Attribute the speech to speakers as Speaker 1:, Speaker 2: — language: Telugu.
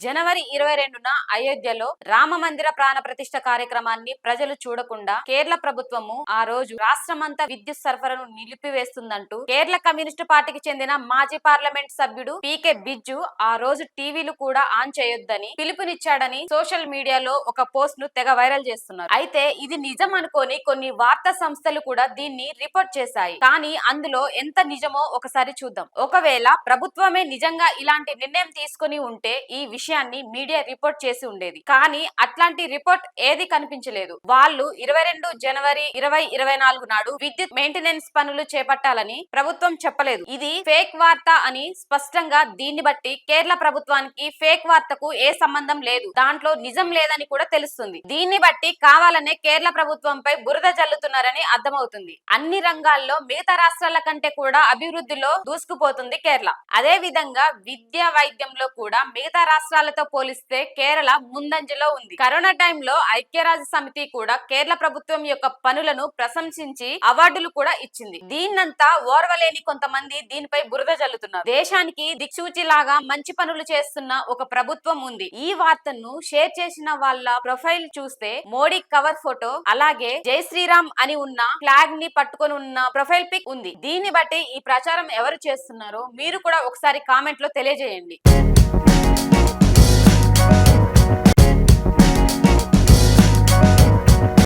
Speaker 1: జనవరి ఇరవై రెండున అయోధ్యలో రామ మందిర ప్రాణ ప్రతిష్ఠ కార్యక్రమాన్ని ప్రజలు చూడకుండా కేరళ ప్రభుత్వము ఆ రోజు రాష్ట్రమంతా విద్యుత్ సరఫరాను నిలిపివేస్తుందంటూ కేరళ కమ్యూనిస్టు పార్టీకి చెందిన మాజీ పార్లమెంట్ సభ్యుడు పీకే బిజ్జు ఆ రోజు టీవీలు కూడా ఆన్ చేయొద్దని పిలుపునిచ్చాడని సోషల్ మీడియాలో ఒక పోస్ట్ను తెగ వైరల్ చేస్తున్నారు. అయితే ఇది నిజం అనుకోని కొన్ని వార్తా సంస్థలు కూడా దీన్ని రిపోర్ట్ చేశాయి. కానీ అందులో ఎంత నిజమో ఒకసారి చూద్దాం. ఒకవేళ ప్రభుత్వమే నిజంగా ఇలాంటి నిర్ణయం తీసుకుని ఉంటే ఈ విషయం విషయాన్ని మీడియా రిపోర్ట్ చేసి ఉండేది. కానీ అట్లాంటి రిపోర్ట్ ఏది కనిపించలేదు. వాళ్ళు ఇరవై రెండు జనవరి ఇరవై ఇరవై నాలుగు నాడు విద్యుత్ మెయింటెనెన్స్ పనులు చేపట్టాలని ప్రభుత్వం చెప్పలేదు. ఇది ఫేక్ వార్త అని స్పష్టంగా దీన్ని బట్టి కేరళ ప్రభుత్వానికి ఫేక్ వార్తకు ఏ సంబంధం లేదు. దాంట్లో నిజం లేదని కూడా తెలుస్తుంది. దీన్ని బట్టి కావాలనే కేరళ ప్రభుత్వంపై బురద జల్లుతున్నారని అర్థమవుతుంది. అన్ని రంగాల్లో మిగతా రాష్ట్రాల కంటే కూడా అభివృద్ధిలో దూసుకుపోతుంది కేరళ. అదే విధంగా విద్య వైద్యంలో కూడా మిగతా రాష్ట్రాలతో పోలిస్తే కేరళ ముందంజలో ఉంది. కరోనా టైంలో ఐక్యరాజ్య సమితి కూడా కేరళ ప్రభుత్వం యొక్క పనులను ప్రశంసించి అవార్డులు కూడా ఇచ్చింది. దీన్నంతా ఓర్వలేని కొంతమంది దీనిపై బురద జల్లుతున్నారు. దేశానికి దిక్సూచి లాగా మంచి పనులు చేస్తున్న ఒక ప్రభుత్వం ఉంది. ఈ వార్తను షేర్ చేసిన వాళ్ళ ప్రొఫైల్ చూస్తే మోడీ కవర్ ఫోటో అలాగే జై శ్రీరామ్ అని ఉన్న ఫ్లాగ్ని పట్టుకొని ఉన్న ప్రొఫైల్ పిక్ ఉంది. దీన్ని బట్టి ఈ ప్రచారం ఎవరు చేస్తున్నారో మీరు కూడా ఒకసారి కామెంట్లో తెలియజేయండి.